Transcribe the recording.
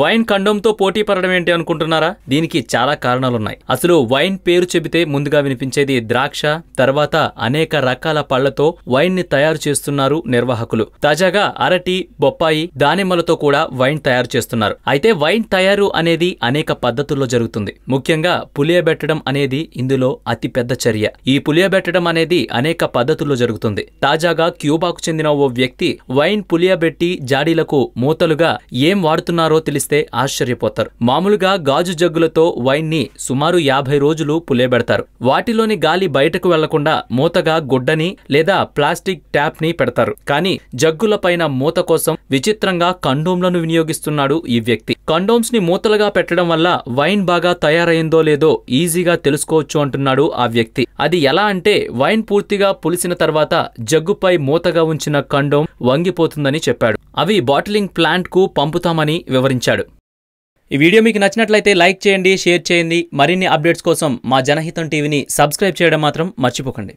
Wine కండోమ్తో పోటీ పడడం ఏంటి అనుకుంటున్నారా? దీనికి చాలా కారణాలున్నాయి. అసలు వైన్ పేరు చెబితే ముందుగా వినిపించేది ద్రాక్ష తర్వాత అనేక రకాల పళ్ళతో వైన్ని తయారు చేస్తున్నారు నిర్వాహకులు. తాజాగా అరటి బొప్పాయి దానిమ్మలతో కూడా వైన్ తయారు చేస్తున్నారు. అయితే వైన్ తయారు అనేది అనేక పద్ధతుల్లో జరుగుతుంది. ముఖ్యంగా పులియబెట్టడం అనేది ఇందులో అతి పెద్ద చర్య. ఈ పులియబెట్టడం అనేది అనేక పద్ధతుల్లో జరుగుతుంది. తాజాగా క్యూబాకు చెందిన ఓ వ్యక్తి వైన్ పులియబెట్టి జాడీలకు మూతలుగా ఏం వాడుతున్నారో తెలిసి తెలిస్తే ఆశ్చర్యపోతారు. మామూలుగా గాజు జగ్గులతో వైన్ని సుమారు యాభై రోజులు పులియబెడతారు వాటిలోని గాలి బయటకు వెళ్ళకుండా మూతగా గుడ్డని లేదా ప్లాస్టిక్ ట్యాప్ని పెడతారు. కానీ జగ్గులపైన మూత కోసం విచిత్రంగా కండోమ్లను వినియోగిస్తున్నాడు ఈ వ్యక్తి. కండోమ్స్ని మూతలుగా పెట్టడం వల్ల వైన్ బాగా తయారైందో లేదో ఈజీగా తెలుసుకోవచ్చు అంటున్నాడు ఆ వ్యక్తి. అది ఎలా అంటే వైన్ పూర్తిగా పులిసిన తర్వాత జగ్గుపై మూతగా ఉంచిన కండోమ్ వంగిపోతుందని చెప్పాడు. అవి బాటిలింగ్ ప్లాంట్కు పంపుతామని వివరించాడు. ఈ వీడియో మీకు నచ్చినట్లయితే లైక్ చేయండి షేర్ చేయండి. మరిన్ని అప్డేట్స్ కోసం మా జనహితం టీవీని సబ్స్క్రైబ్ చేయడం మాత్రం మర్చిపోకండి.